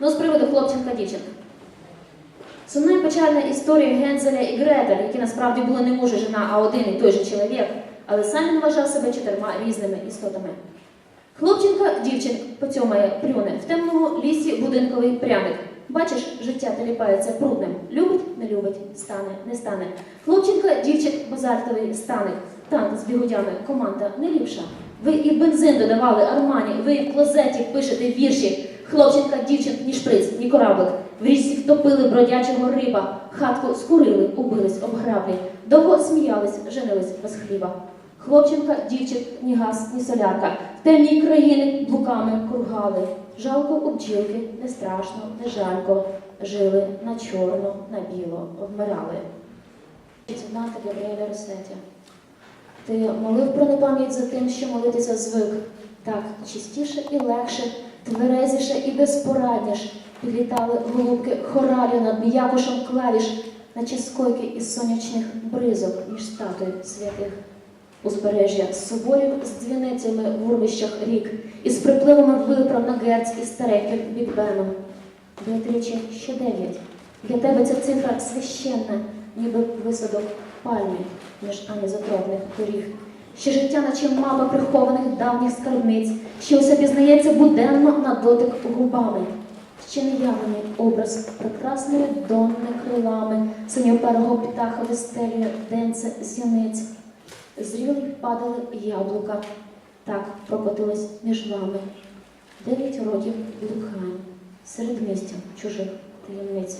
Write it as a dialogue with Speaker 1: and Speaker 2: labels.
Speaker 1: Ну, з приводу хлопчинка-дівчинка. Сумна і печальна історія Гензеля і Гретель, які насправді були не муж і жена, а один і той же чоловік, але сам він вважав себе чотирма різними істотами. Хлопчинка дівчин поцьомає плюне в темному лісі будинковий пряник. Бачиш, життя теліпається прудним. Любить, не любить, стане, не стане. Хлопчинка, дівчик базальтовий стане. Танк з бігудями, команда не ліпша. Ви і бензин додавали армані, ви і в клозеті пишете вірші. Хлопчинка, дівчин, ні шприц, ні кораблик. В річці втопили бродячого риба, хатку скурили, убились об граблі. Довго сміялись, женились без хліба. Хлопчинка, дівчик, ні газ, ні солярка. В темній країни блуками кругали. Жалко у бджілки, не страшно, не жалько. Жили на чорно, на біло, вмирали. Габріеля Росеті. Ти молив про непам'ять за тим, що молитися звик. Так, чистіше і легше, тверезіше і безпорадніш. Підлітали голубки хоралю над м'якушем клавіш, наче скойки із сонячних бризок між статуй святих. Узбережжя соборів з дзвіницями в урвищах рік, із припливами виправ на герць і стареньким бікбеном. Беатріче, ще дев'ять. Для тебе ця цифра священна, ніби висадок пальми між анізотропних доріг. Ще життя, наче мапа прихованих давніх скарбниць, що усе пізнається буденно на дотик губами. Ще не явлений образ прекрасної донни крилами, синьоперого птаха вистелює денце зяниць. Зрілі падали яблука, так прокотилось між вами. Дев'ять років блукань серед містя чужих таємниць.